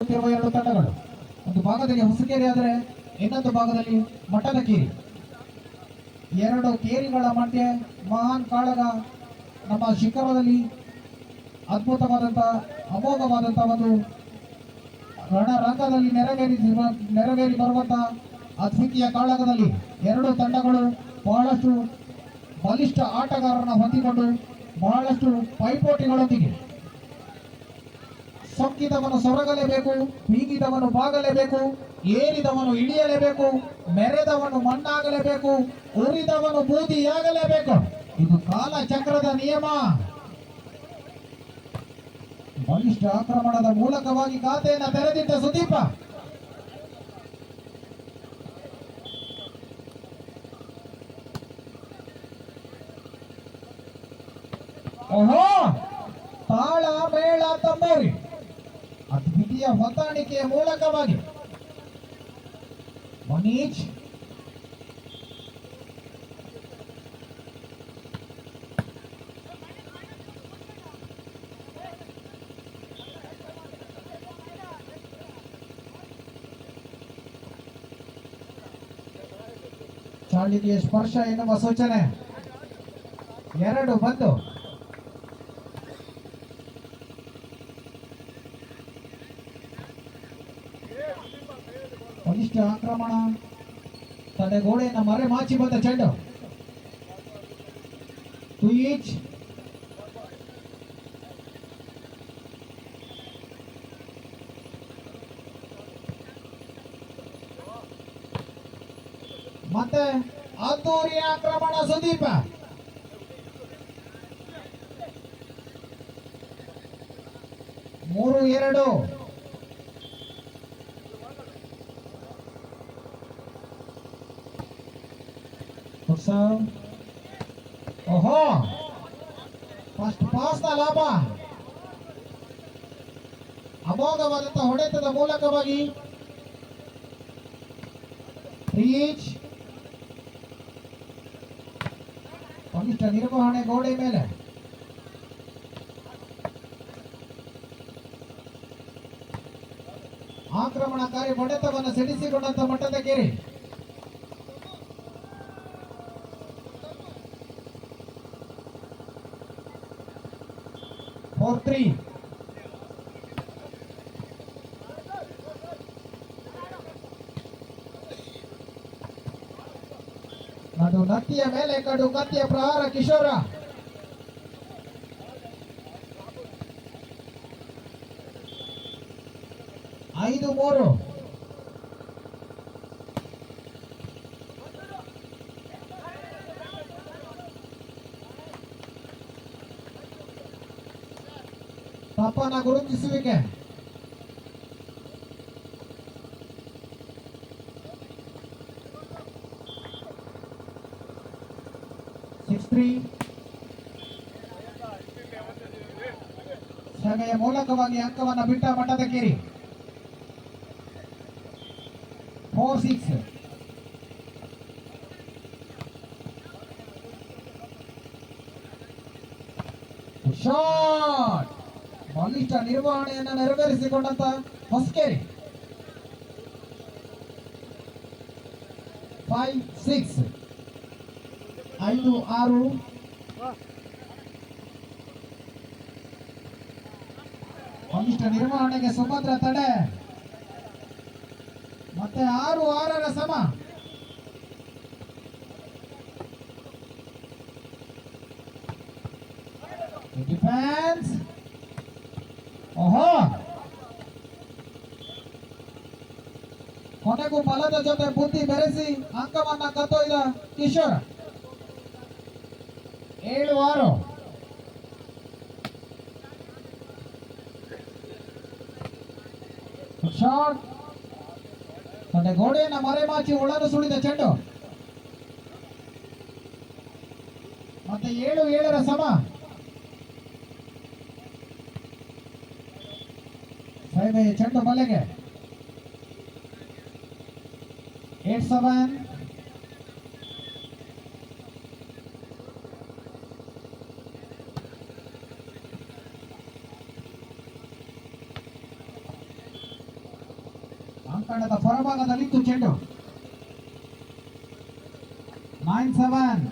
ಇರುವ ಎರಡು ತಂಡಗಳು ಒಂದು ಭಾಗದಲ್ಲಿ ಹೊಸಕೇರಿ ಆದರೆ ಇನ್ನೊಂದು ಭಾಗದಲ್ಲಿ ಮಠದ ಕೇರಿ ಎರಡು ಕೇರಿಗಳ ಮಧ್ಯೆ ಮಹಾನ್ ಕಾಳಗ ನಮ್ಮ ಶಿಖರದಲ್ಲಿ ಅದ್ಭುತವಾದಂಥ ಅಮೋಘವಾದಂಥ ಒಂದು ರಣರಂಗದಲ್ಲಿ ನೆರವೇರಿ ನೆರವೇರಿ ಬರುವಂಥ ಅದ್ವಿತೀಯ ಕಾಳಗದಲ್ಲಿ ಎರಡು ತಂಡಗಳು ಬಹಳಷ್ಟು ಬಲಿಷ್ಠ ಆಟಗಾರರನ್ನು ಹೊಂದಿಕೊಂಡು ಬಹಳಷ್ಟು ಪೈಪೋಟಿಗಳೊಂದಿಗೆ ಸೊಕ್ಕಿದವನು ಸೊರಗಲೇಬೇಕು ಬೀಗಿದವನು ಬಾಗಲೇಬೇಕು, ಏರಿದವನು ಇಳಿಯಲೇಬೇಕು, ಮೆರೆದವನು ಮಣ್ಣಾಗಲೇಬೇಕು, ಉರಿದವನು ಬೂದಿಯಾಗಲೇಬೇಕು. ಇದು ಕಾಲಚಕ್ರದ ನಿಯಮ. ಬಲಿಷ್ಠ ಆಕ್ರಮಣದ ಮೂಲಕವಾಗಿ ಖಾತೆಯನ್ನು ತೆರೆದಿದ್ದ ಸುದೀಪ ಓಹೋ ತಾಳ ಮೇಳ ತಮ್ಮೂರಿ ಅದ್ವಿತೀಯ ಹೊಂದಾಣಿಕೆಯ ಮೂಲಕವಾಗಿ. ಮನೀಶ್ ಚಾಳಿಗೆ ಸ್ಪರ್ಶ ಎನ್ನುವ ಸೂಚನೆ. ಎರಡು ಬಂದು. ಬಲಿಷ್ಠ ಆಕ್ರಮಣ. ತಡೆಗೋಡೆಯನ್ನು ಮರೆ ಮಾಚಿ ಬಂದ ಚೆಂಡು. Two each. ಮತ್ತೆ ಅದ್ದೂರಿ ಆಕ್ರಮಣ ಸುದೀಪ ಮೂರು ಎರಡು Futsal. ಓಹೋ ಫಸ್ಟ್ ಪಾಸ್ನ ಲಾಭ. ಅಮೋಘವಾದಂಥ ಹೊಡೆತದ ಮೂಲಕವಾಗಿ ರೀಚ್ ಕನಿಷ್ಠ ನಿರ್ವಹಣೆ ಗೋಡೆ ಮೇಲೆ. ಆಕ್ರಮಣಕಾರಿ ಹೊಡೆತವನ್ನು ಸಿಡಿಸಿಕೊಂಡಂತ ಮಟ್ಟದ ಗೆರೆ ಫೋರ್ ಅದು ನಡು ನತ್ತಿಯ ಮೇಲೆ ಕಡು ಕತ್ತಿಯ ಪ್ರಹಾರ ಕಿಶೋರ. ಐದು ಮೂರು. ತಪ್ಪನ ಗುರುತಿಸುವಿಕೆ ಸಿಕ್ಸ್ ತ್ರೀ ಸಭೆಯ ಮೂಲಕವಾಗಿ ಅಂಕವನ್ನು ಬಿಟ್ಟ ಮಟ್ಟದ ಕೇರಿ ಫೋರ್ ಸಿಕ್ಸ್ ಶಾಟ್ ಬಲಿಷ್ಠ ನಿರ್ವಹಣೆಯನ್ನು ನೆರವೇರಿಸಿಕೊಂಡಂತ ಹೊಸಕೇರಿ. ಫೈವ್ ಸಿಕ್ಸ್ ಐದು, ಆರು. ಬಲಿಷ್ಠ ನಿರ್ವಹಣೆಗೆ ಸುಭದ್ರ ತಡೆ. ಮತ್ತೆ ಆರು, ಆರರ ಸಮ ಡಿಫೆನ್ಸ್ ಓಹೋ ಕೊನೆಗೂ ಫಲದ ಜೊತೆ ಬುದ್ಧಿ ಬೆರೆಸಿ ಅಂಕವನ್ನ ಕತ್ತೊಯ್ದ ಕಿಶೋರ್? ಏಳು ಆರು. ಶಾರ್ಟ್. ತನ್ನ ಗೋಡೆಯನ್ನ ಮರೆಮಾಚಿ ಒಳನು ಸುಳಿದ ಚೆಂಡು. ಮತ್ತೆ ಏಳು ಏಳರ ಸಮ. ಚೆಂಡು ಮಲೆಗೆ. ಏಟ್ ಸೆವೆನ್ ಅಂಕಣದ ಹೊರಭಾಗದಲ್ಲಿತ್ತು ಚೆಂಡು ನೈನ್ ಸೆವೆನ್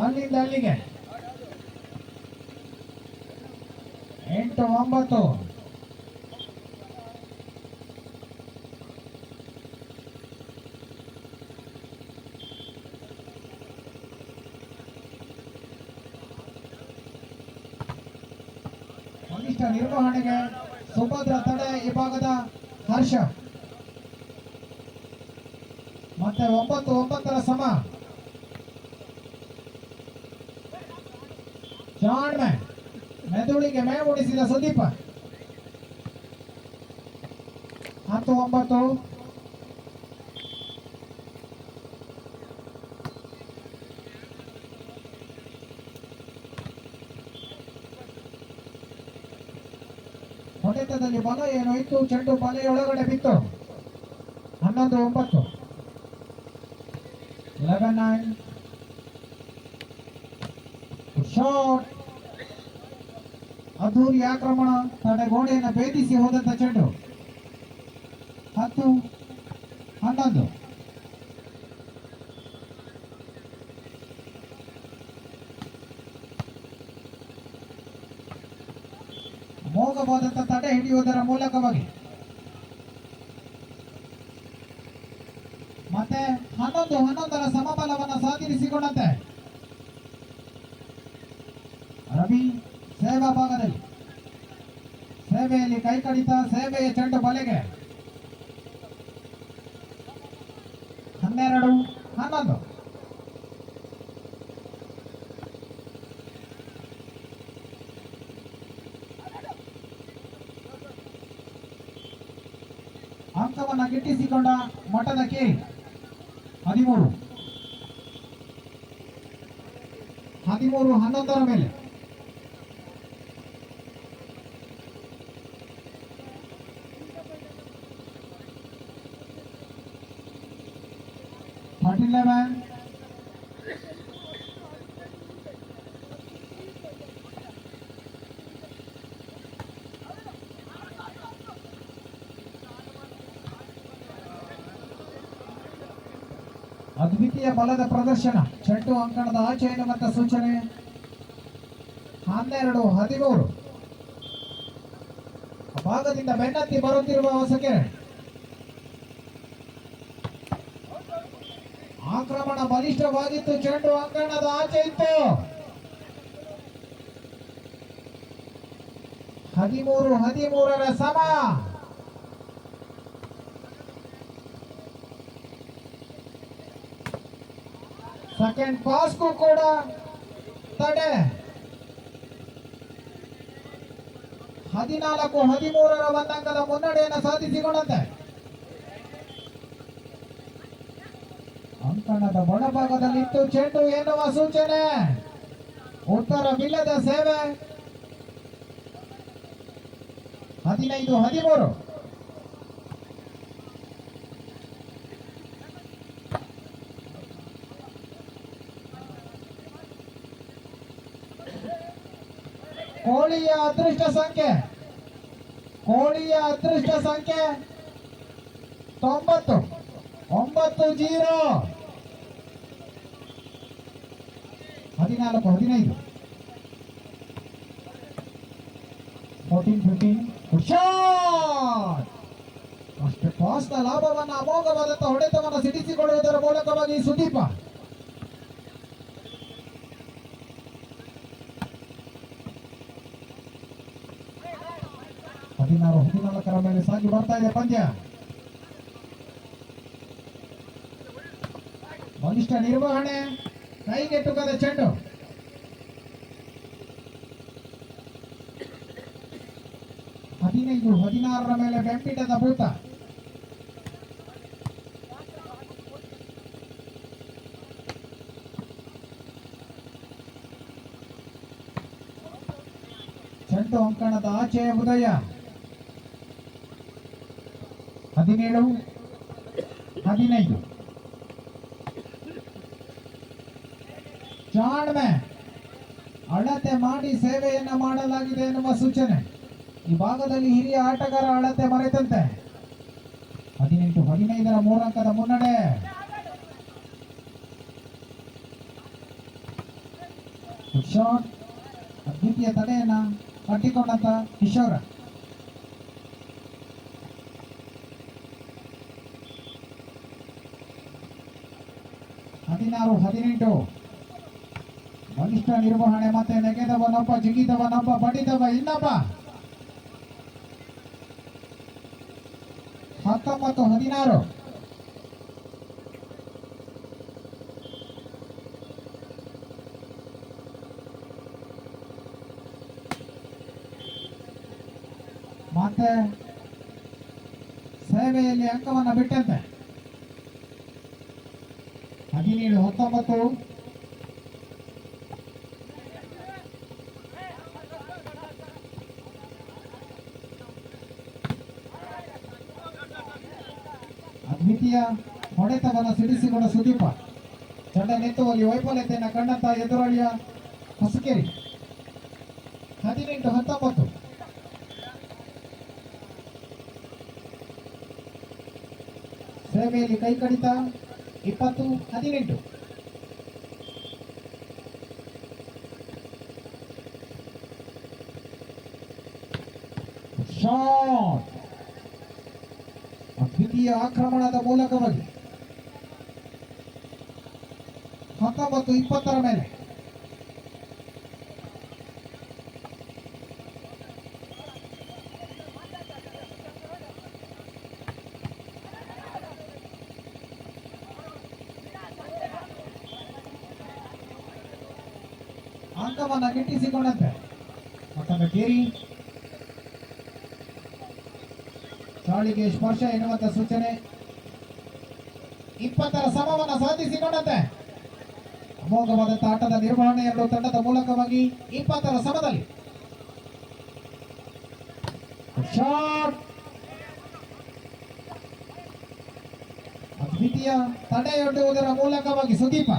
ಅಲ್ಲಿಂದ ಅಲ್ಲಿಗೆ ಎಂಟು ಒಂಬತ್ತು ಕನಿಷ್ಠ ನಿರ್ವಹಣೆಗೆ ಸುಭದ್ರ ತಡೆ ವಿಭಾಗದ ಭಾಗದ ಹರ್ಷ. ಮತ್ತೆ ಒಂಬತ್ತು ಒಂಬತ್ತರ ಸಮ. ಜಾಣ್ಮೆ. ಮೆದುಳಿಗೆ ಮೇ ಮೂಡಿಸಿದ ಸುದೀಪ. ಹತ್ತು ಒಂಬತ್ತು. ಹೊಡೆತದಲ್ಲಿ ಬಲ ಏನು ಇತ್ತು? ಚೆಂಡು ಬಲೆಯೊಳಗಡೆ ಬಿತ್ತು. ಹನ್ನೊಂದು ಒಂಬತ್ತು ಲೆವೆನ್ ನೈನ್ ಶಾಟ್ ಆಕ್ರಮಣ ತಡೆಗೋಡೆಯನ್ನು ಭೇದಿಸಿ ಹೋದಂತ ಚೆಂಡು. ಹತ್ತು, ಹನ್ನೊಂದು. ಮೋಗವಾದಂಥ ತಡೆ ಹಿಡಿಯುವುದರ ಮೂಲಕವಾಗಿ. ಮತ್ತೆ ಹನ್ನೊಂದು, ಹನ್ನೊಂದರ ಸಮಬಲವನ್ನು ಸಾಧಿಸಿಕೊಂಡಂತೆ ರವಿ ಸೇವಾ ಭಾಗದಲ್ಲಿ ಸೇವೆಯಲ್ಲಿ ಕೈ ಕಡಿತ ಸೇವೆಯ ಚೆಂಡು ಬಲೆಗೆ. ಹನ್ನೆರಡು, ಹನ್ನೊಂದು. ಅಂಕವನ್ನು ಗಿಟ್ಟಿಸಿಕೊಂಡ ಮಠದ ಕೆ, ಹದಿಮೂರು. ಹದಿಮೂರು, ಹನ್ನೊಂದರ ಮೇಲೆ. ಅದ್ವಿತೀಯ ಬಲದ ಪ್ರದರ್ಶನ. ಚೆಂಡು ಅಂಕಣದ ಆಚೆ ಎನ್ನುವಂತ ಸೂಚನೆ. ಹನ್ನೆರಡು, ಹದಿಮೂರು. ಭಾಗದಿಂದ ಬೆನ್ನತ್ತಿ ಬರುತ್ತಿರುವ ಹೊಸಕೆ ಆಕ್ರಮಣ ಬಲಿಷ್ಠವಾಗಿತ್ತು ಚೆಂಡು ಅಂಕಣದ ಆಚೆ ಇತ್ತು. ಹದಿಮೂರು, ಹದಿಮೂರರ ಸಮ. ಸೆಕೆಂಡ್ ಪಾಸ್ಗೂ ಕೂಡ ತಡೆ. ಹದಿನಾಲ್ಕು, ಹದಿಮೂರರ ಒಂದಂಕದ ಮುನ್ನಡೆಯನ್ನು ಸಾಧಿಸಿಕೊಂಡಂತೆ. ಅಂಕಣದ ಒಳಭಾಗದಲ್ಲಿತ್ತು ಚೆಂಡು ಎನ್ನುವ ಸೂಚನೆ. ಉತ್ತರವಿಲ್ಲದ ಸೇವೆ. ಹದಿನೈದು, ಹದಿಮೂರು. ಕೋಳಿಯ ಅದೃಷ್ಟ ಸಂಖ್ಯೆ. ಕೋಳಿಯ ಅದೃಷ್ಟ ಸಂಖ್ಯೆ ತೊಂಬತ್ತು. ಒಂಬತ್ತು ಜೀರೋ. ಹದಿನಾಲ್ಕು, ಹದಿನೈದು. ಫೋರ್ಟೀನ್ ಫಿಫ್ಟೀನ್ ಅಷ್ಟು ಪಾಸ್ನ ಲಾಭವನ್ನು ಅಮೋಘವಾದಂತಹ ಹೊಡೆತವನ್ನು ಸಿಡಿಸಿಕೊಳ್ಳುವುದರ ಮೂಲಕವಾಗಿ ಸುದೀಪ ಹದಿನಾರು, ಹದಿನಾಲ್ಕರ ಮೇಲೆ ಸಾಗಿ ಬರ್ತಾ ಇದೆ ಪಂದ್ಯ. ಬಲಿಷ್ಠ ನಿರ್ವಹಣೆ ಕೈಗೆಟುಕದ ಚೆಂಡು. ಹದಿನೈದು, ಹದಿನಾರರ ಮೇಲೆ ಬೆಂಪಿಟದ ಭೂತ. ಚೆಂಡು ಅಂಕಣದ ಆಚೆ ಉದಯ. ಹದಿನೇಳು, ಹದಿನೈದು. ಜಾಣ್ಮೆ ಅಳತೆ ಮಾಡಿ ಸೇವೆಯನ್ನ ಮಾಡಲಾಗಿದೆ ಎನ್ನುವ ಸೂಚನೆ. ಈ ಭಾಗದಲ್ಲಿ ಹಿರಿಯ ಆಟಗಾರ ಅಳತೆ ಮರೆತಂತೆ. ಹದಿನೆಂಟು, ಹದಿನೈದರ ಮೂರಂಕದ ಮುನ್ನಡೆ. ಶಾಟ್ ಅದ್ವಿತೀಯ ತಡೆಯನ್ನ ಕಟ್ಟಿಕೊಂಡಂತ ಕಿಶೋರ. ಹದಿನಾರು, ಹದಿನೆಂಟು. ಬಲಿಷ್ಠ ನಿರ್ವಹಣೆ ಮತ್ತೆ ನೆಗೆದವನೊಬ್ಬ ಜಿಗಿದವನೊಬ್ಬ ಬಡಿದವ ಇನ್ನೊಬ್ಬ. ಹತ್ತೊಂಬತ್ತು, ಹದಿನಾರು. ಮತ್ತೆ ಸೇವೆಯಲ್ಲಿ ಅಂಕವನ್ನು ಬಿಟ್ಟಂತೆ. ಹದಿನೇಳು ಹತ್ತೊಂಬತ್ತು. ಅದ್ವಿತೀಯ ಹೊಡೆತವನ್ನು ಸಿಡಿಸಿಕೊಂಡ ಸುದೀಪ. ಚಂಡ ನೆತ್ತುವಲ್ಲಿ ವೈಫಲ್ಯತೆಯನ್ನು ಕಂಡಂತ ಎದುರಾಳಿಯ ಹೊಸಕೇರಿ. ಹದಿನೆಂಟು, ಹತ್ತೊಂಬತ್ತು. ಸೇವೆಯಲ್ಲಿ ಕೈ ಕಡಿತ. ಇಪ್ಪತ್ತು ಹದಿನೆಂಟು. ಶಾಟ್ ದ್ವಿತೀಯ ಆಕ್ರಮಣದ ಮೂಲಕವಾಗಿ ಹತ್ತೊಂಬತ್ತು ಇಪ್ಪತ್ತರ ಮೇಲೆ. ಅಂಕವನ್ನ ಮತ್ತೊಮ್ಮೆ ಕೇರಿ. ಚಾಳಿಗೆ ಸ್ಪರ್ಶ ಎನ್ನುವಂತ ಸೂಚನೆ. ಇಪ್ಪತ್ತರ ಸಮವನ್ನ ಸಾಧಿಸಿಕೊಂಡಂತೆ. ಅಮೋಘವಾದಂತಹ ಆಟದ ನಿರ್ವಹಣೆ ಎರಡು ತಂಡದ ಮೂಲಕವಾಗಿ ಇಪ್ಪತ್ತರ ಸಮದಲ್ಲಿ. ಅದ್ವಿತೀಯ ತಡೆಯೊಡ್ಡುವುದರ ಮೂಲಕವಾಗಿ ಸುದೀಪ.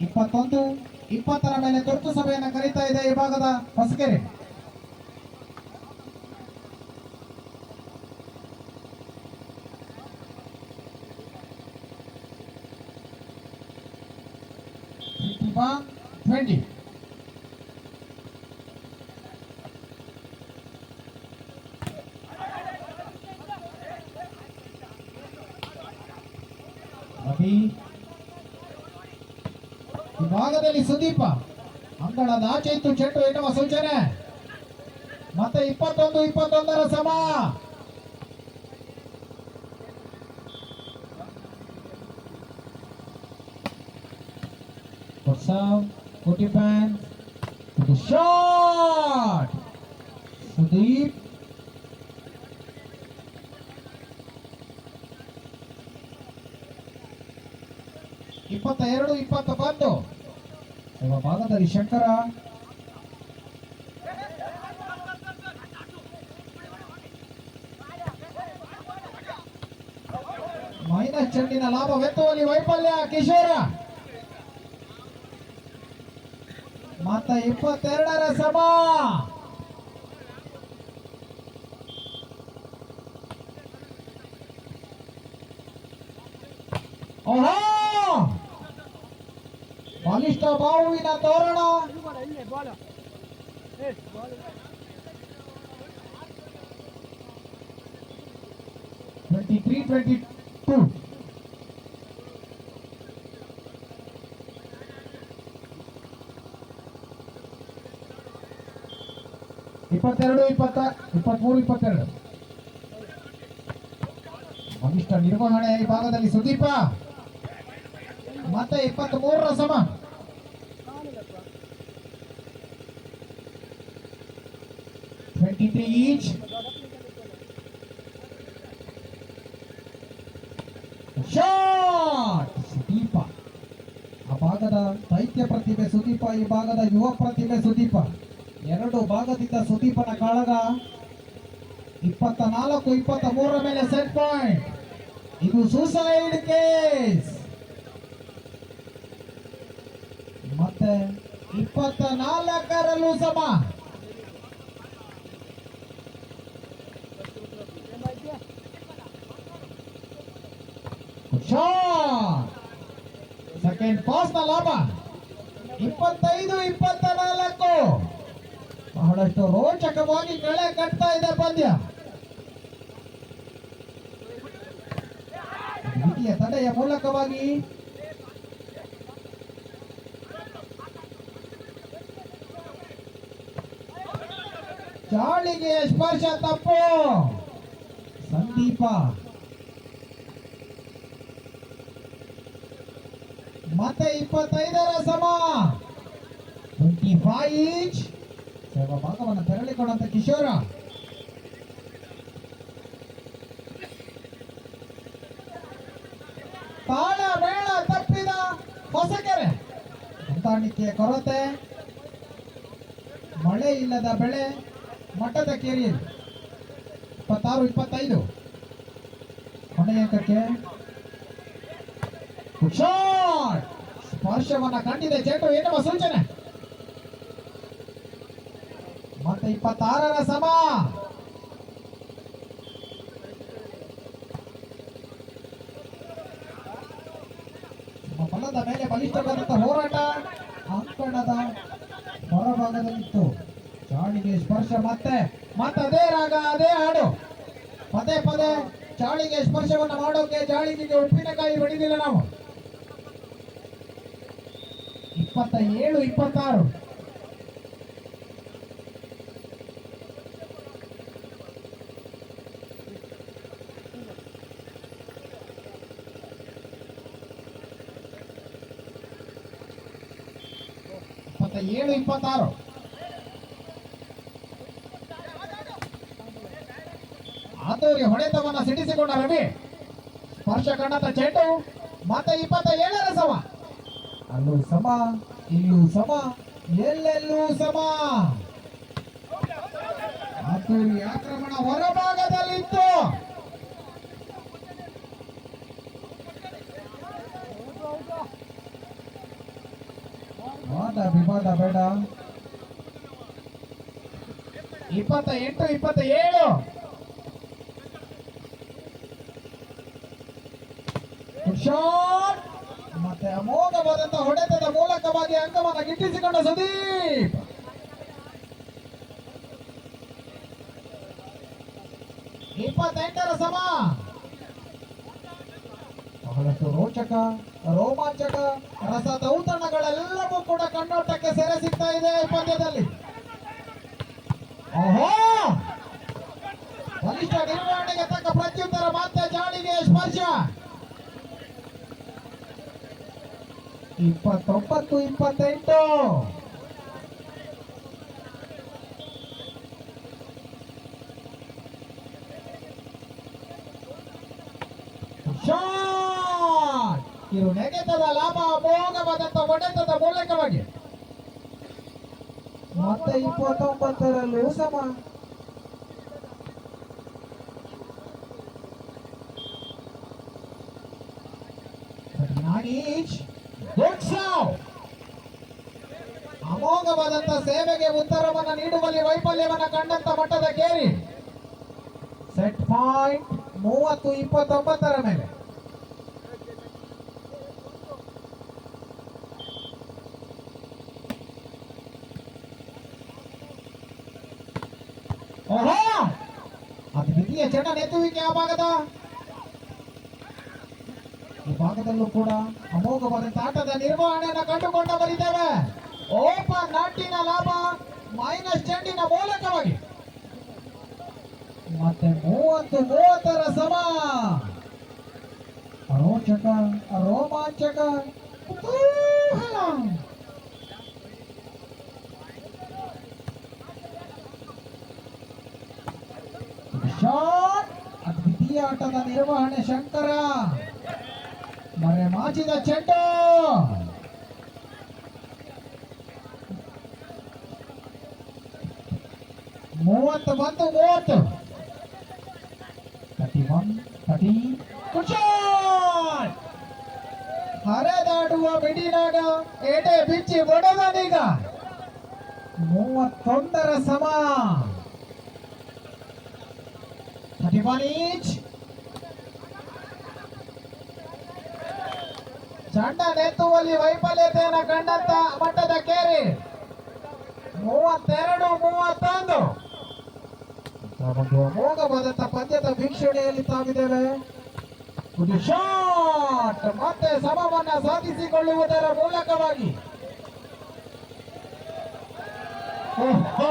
ಇಪ್ಪತ್ತೊಂದು. ಇಪ್ಪತ್ತರ ಮೇಲೆ ತುರ್ತು ಸಭೆಯನ್ನು ಕರೀತಾ ಇದೆ ಈ ಭಾಗದ ಹೊಸಕೆರೆ. ಟ್ವೆಂಟಿ. ಈ ಭಾಗದಲ್ಲಿ ಸುದೀಪ. ಅಂಗಳದ ಆಚೆ ಇತ್ತು ಚೆಂಡು ಎನ್ನುವ ಸೂಚನೆ. ಮತ್ತೆ ಇಪ್ಪತ್ತೊಂದು ಇಪ್ಪತ್ತೊಂದರ ಸಮ. Shot. Kutipan, to the shot! Sudeep. ಇಪ್ಪತ್ತ ಎರಡು ಇಪ್ಪತ್ತ ಬಂದು ಭಾಗದಲ್ಲಿ ಶಂಕರ. ಮೈನಸ್ ಚೆಂಡಿನ ಲಾಭವೆತ್ತುವಲ್ಲಿ ವೈಫಲ್ಯ ಕಿಶೋರ. ಮತ್ತ ಇಪ್ಪತ್ತೆರಡರ ಸಮ ಓಹೋ ಬಲಿಷ್ಠ ಬಾಹುವಿನ ತೋರಣ ಟ್ವೆಂಟಿ ತ್ರೀ ಟ್ವೆಂಟಿ ಟೂ ಇಪ್ಪತ್ತೆರಡು, ಇಪ್ಪತ್ತ, ಇಪ್ಪತ್ಮೂರು, ಇಪ್ಪತ್ತೆರಡು. ಬಲಿಷ್ಠ ನಿರ್ವಹಣೆ ಈ ಭಾಗದಲ್ಲಿ ಸುದೀಪ. ಮತ್ತೆ ಇಪ್ಪತ್ತ್ ಮೂರರ ಸಮ. ಈಚ್ ಶಾಟ್ ಸುದೀಪ ಆ ಭಾಗದ ದೈತ್ಯ ಪ್ರತಿಭೆ ಸುದೀಪ, ಈ ಭಾಗದ ಯುವ ಪ್ರತಿಭೆ ಸುದೀಪ. ಎರಡು ಭಾಗದಿಂದ ಸುದೀಪನ ಕಾಳಗ. ಇಪ್ಪತ್ತ ನಾಲ್ಕು ಇಪ್ಪತ್ತ ಮೂರರ ಮೇಲೆ ಸೆಟ್ ಪಾಯಿಂಟ್ ಇದು ಸೂಸೈಡ್ ಕೇಸ್ ಮತ್ತೆ ಇಪ್ಪತ್ತ ನಾಲ್ಕರಲ್ಲೂ ಸಮ. ಸೆಕೆಂಡ್ನ ಲಾಭ ಇಪ್ಪತ್ತೈದು ಇಪ್ಪತ್ತ ನಾಲ್ಕು ಬಹಳಷ್ಟು ರೋಚಕವಾಗಿ ಕಳೆ ಕಟ್ತಾ ಇದೆ ಪಂದ್ಯ. ದ್ವಿತೀಯ ತಡೆಯ ಮೂಲಕವಾಗಿ ಚಾಳಿಗೆ ಸ್ಪರ್ಶ ತಪ್ಪು. ಸಂದೀಪ ಮತ್ತೆ ಇಪ್ಪತ್ತೈದರ ಸಮ. Twenty five each. ಸೇವಾ ಭಾಗವನ್ನು ತೆರಳಿಕೊಂಡಂತ ಕಿಶೋರ. ತಾಳ ಮೇಳ ತಪ್ಪಿದ ಹೊಸಕೆರೆ. ಹೊಂದಾಣಿಕೆಯ ಕೊರತೆ. ಮಳೆ ಇಲ್ಲದ ಬೆಳೆ ಮಠದ ಕೇರಿ. ಇಪ್ಪತ್ತಾರು, ಇಪ್ಪತ್ತೈದು. ಕೊನೆಯ ಹುಷಾರ್! ಸ್ಪರ್ಶವನ್ನ ಕಂಡಿದೆ. ಚೆಂಡು ಎನ್ನುವ ಸೂಚನೆ. ಮತ್ತೆ ಇಪ್ಪತ್ತಾರರ ಸಮ. ಬಲದ ಮೇಲೆ ಬಲಿಷ್ಠವಾದಂತ ಹೋರಾಟ ಅಂಕಣದ ಹೊರಭಾಗದಲ್ಲಿತ್ತು. ಚಾಳಿಗೆ ಸ್ಪರ್ಶ ಮತ್ತೆ ಮತ್ತೆ ಅದೇ ರಾಗ, ಅದೇ ಹಾಡು. ಪದೇ ಪದೇ ಚಾಳಿಗೆ ಸ್ಪರ್ಶವನ್ನ ಮಾಡೋಕೆ ಚಾಳಿಗೆ ಉಪ್ಪಿನಕಾಯಿ ಹೊಡಿದಿಲ್ಲ ನಾವು. ಇಪ್ಪತ್ತ ಏಳು, ಇಪ್ಪತ್ತಾರು. ಇಪ್ಪತ್ತ ಏಳು, ಇಪ್ಪತ್ತಾರು. ಆತೂರಿಗೆ ಹೊಡೆತವನ್ನ ಸಿಡಿಸಿಕೊಂಡ ರವಿ. ಸ್ಪರ್ಶ ಕಂಡಂತ ಚೇಟವು ಮತ್ತೆ ಇಪ್ಪತ್ತ ಏಳರ ಸಮ. ಅಲ್ಲೂ ಸಮ ಇಲ್ಲೂ ಸಮ ಎಲ್ಲೆಲ್ಲೂ ಸಮ ಆತೂರಿ ಆಕ್ರಮಣ ಹೊರಭಾಗದಲ್ಲಿತ್ತು. ವಾದ ವಿವಾದ ಬೇಡ. ಇಪ್ಪತ್ತ ಎಂಟು ಇಪ್ಪತ್ತ ಏಳು ಶಾಟ್ ಮತ್ತೆ ಅಮೋಘವಾದಂತಹ ಹೊಡೆತದ ಮೂಲಕವಾಗಿ ಅಂಕವನ್ನ ಗಿಟ್ಟಿಸಿಕೊಂಡ ಸುದೀಪ್. ಇಪ್ಪತ್ತೆಂಟರ ಸಮ. ಬಹಳಷ್ಟು ರೋಚಕ, ರೋಮಾಂಚಕ ರಸ ದೌತಣಗಳೆಲ್ಲವೂ ಕೂಡ ಕಣ್ಣೋಟಕ್ಕೆ ಸೆರೆ ಸಿಗ್ತಾ ಇದೆ ಈ ಪಂದ್ಯದಲ್ಲಿ. ಓಹೋ! ಬಲಿಷ್ಠ ನಿರ್ವಹಣೆಗೆ ತಕ್ಕ ಪ್ರತ್ಯುತ್ತರ ಮತ್ತೆ ಜಾಡಿಗೆ ಸ್ಪರ್ಶ. ಇಪ್ಪತ್ತೊಂಬತ್ತು ಇಪ್ಪತ್ತೆಂಟು. ಇವು ನೆಗೆತದ ಲಾಭ ಅಮೋಘವಾದಂತ ಒಡೆತದ ಮೂಲಕವಾಗಿ. ಮತ್ತೆ ಇಪ್ಪತ್ತೊಂಬತ್ತರಲ್ಲೂ ಸಮ ಸಾವ್ ಅಮೋಘವಾದಂತ ಸೇವೆಗೆ ಉತ್ತರವನ್ನ ನೀಡುವಲ್ಲಿ ವೈಫಲ್ಯವನ್ನು ಕಂಡಂತ ಮಟ್ಟದ ಕೇರಿ. ಸೆಟ್ ಪಾಯಿಂಟ್ ಮೂವತ್ತು ಇಪ್ಪತ್ತೊಂಬತ್ತರ ಮೇಲೆ. ಅದ್ವಿತೀಯ ಅದು ದ್ವಿತೀಯ ಚಂಡ ನೆತ್ತುವಿಕೆ ಆ ಭಾಗದ. ಈ ಭಾಗದಲ್ಲೂ ಕೂಡ ಅಮೋಘವಾದಂತ ಆಟದ ನಿರ್ವಹಣೆಯನ್ನು ಕಂಡುಕೊಂಡವರಿದ್ದೇವೆ. ಓಪನ್ ನಾಟಿನ ಲಾಭ ಮೈನಸ್ ಚೆಂಡಿನ ಮೂಲಕವಾಗಿ ಮತ್ತೆ ಮೂವತ್ತು, ಮೂವತ್ತರ ಸಮ. ರೋಚಕ, ರೋಮಾಂಚಕ ಅದ್ವಿತೀಯ ಆಟದ ನಿರ್ವಹಣೆ ಶಂಕರ. ಮರೆ ಮಾಚಿದ ಚೆಂಡು ಮೂವತ್ತು ಬಂದು ಮೂವತ್ತು ತರ್ಟಿ ಒನ್ ತರ್ಟಿ ಹರಿದಾಡುವ ಆಡುವ ಬಿಡಿನಾಗ ಎಡೆ ಬಿಚ್ಚಿ ಒಡೆದನೀಗ ಮೂವತ್ತೊಂದರ ಸಮ ಹದಿಮನೀಚ್ ಚಂಡ ನೆತ್ತುವಲ್ಲಿ ವೈಫಲ್ಯತೆಯನ್ನು ಕಂಡಂತ ಮಟ್ಟದ ಕೇರಿ. ಮೂವತ್ತೆರಡು, ಮೂವತ್ತೊಂದು. ಅಮೋಘವಾದಂತ ಪಂದ್ಯದ ವೀಕ್ಷಣೆಯಲ್ಲಿ ತಾವಿದ್ದೇವೆ. ಶಾಟ್, ಮತ್ತೆ ಸಮವನ್ನ ಸಾಧಿಸಿಕೊಳ್ಳುವುದರ ಮೂಲಕವಾಗಿ ಓಹೋ.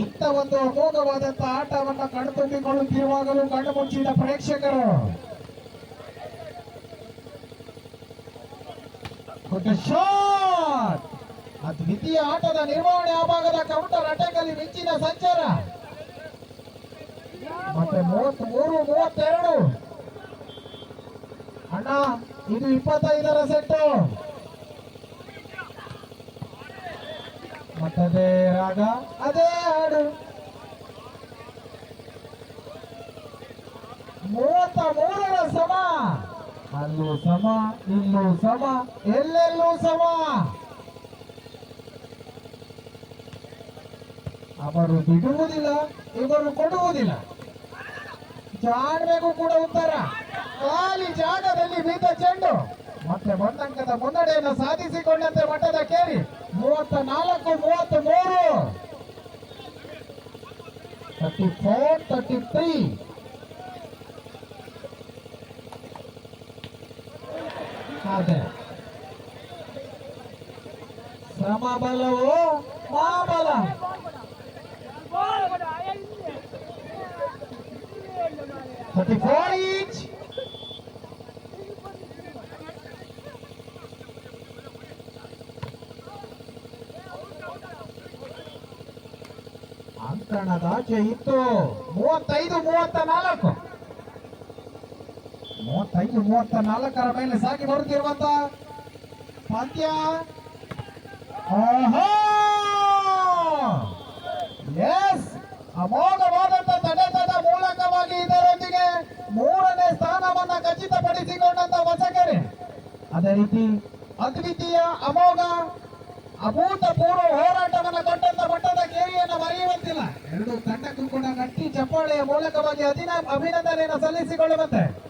ಇಂಥ ಒಂದು ಅಮೋಘವಾದಂತಹ ಆಟವನ್ನು ಕಣ್ತುಂಬಿಕೊಳ್ಳುತ್ತಿರುವಾಗಲೂ ಕಣ್ಣು ಮುಚ್ಚಿದ ಪ್ರೇಕ್ಷಕರು. ದ್ವಿತೀಯ ಆಟದ ನಿರ್ವಹಣೆ ಆ ಭಾಗದ ಕೌಂಟರ್ ಅಟ್ಯಾಕ್ ಅಲ್ಲಿ ಮಿಂಚಿನ ಸಂಚಾರ. ಮತ್ತೆ ಮೂವತ್ತ್ ಮೂರು, ಮೂವತ್ತೆರಡು. ಅಣ್ಣ, ಇದು ಇಪ್ಪತ್ತೈದರ ಸೆಟ್ಟು ಮತ್ತದೇ ರಾಗ, ಅದೇ ಹಾಡು. ಮೂವತ್ತ ಮೂರರ ಸಮ. ಅಲ್ಲೂ ಸಮ, ಇಲ್ಲೂ ಸಮ, ಎಲ್ಲೆಲ್ಲೂ ಸಮ. ಅವರು ಬಿಡುವುದಿಲ್ಲ, ಇವರು ಕೊಡುವುದಿಲ್ಲ. ಜಾಡಬೇಕು ಕೂಡ ಉತ್ತರ. ಖಾಲಿ ಜಾಗದಲ್ಲಿ ಬಿದ್ದ ಚೆಂಡು. ಮತ್ತೆ ಒಂದಂಕದ ಮುನ್ನಡೆಯನ್ನು ಸಾಧಿಸಿಕೊಂಡಂತೆ ಮಟ್ಟದ ಕೇರಿ ಮೂವತ್ತ ನಾಲ್ಕು, ಮೂವತ್ತ ಮೂರು. ತರ್ಟಿ ಫೋರ್ ತರ್ಟಿ ತ್ರೀ ಸಮಬಲವು ಮಾಬಲ ತರ್ಟಿ ಫೋರ್ ಅಂಕಣದಾಚೆ ಇತ್ತು ಮೂವತ್ತೈದು ಮೂವತ್ತ ನಾಲ್ಕು ಮೂವತ್ತೈದು ಮೂವತ್ತ ನಾಲ್ಕರ ಮೇಲೆ ಸಾಗಿ ಬರುತ್ತಿರುವಂತ ಪಂದ್ಯ. ಎಸ್ ಅಮೋಘವಾದಂತ ತಡೆತದ ಮೂಲಕವಾಗಿ ಇದರೊಂದಿಗೆ ಮೂರನೇ ಸ್ಥಾನವನ್ನ ಖಚಿತಪಡಿಸಿಕೊಂಡಂತ ಹೊಸಕೆರೆ ಅದೇ ರೀತಿ ಅದ್ವಿತೀಯ ಅಮೋಘ ಚಪ್ಪಾಳೆಯ ಮೂಲಕವಾಗಿ ಅಭಿನಂದನೆಯನ್ನು ಸಲ್ಲಿಸಿಕೊಳ್ಳುವಂತೆ.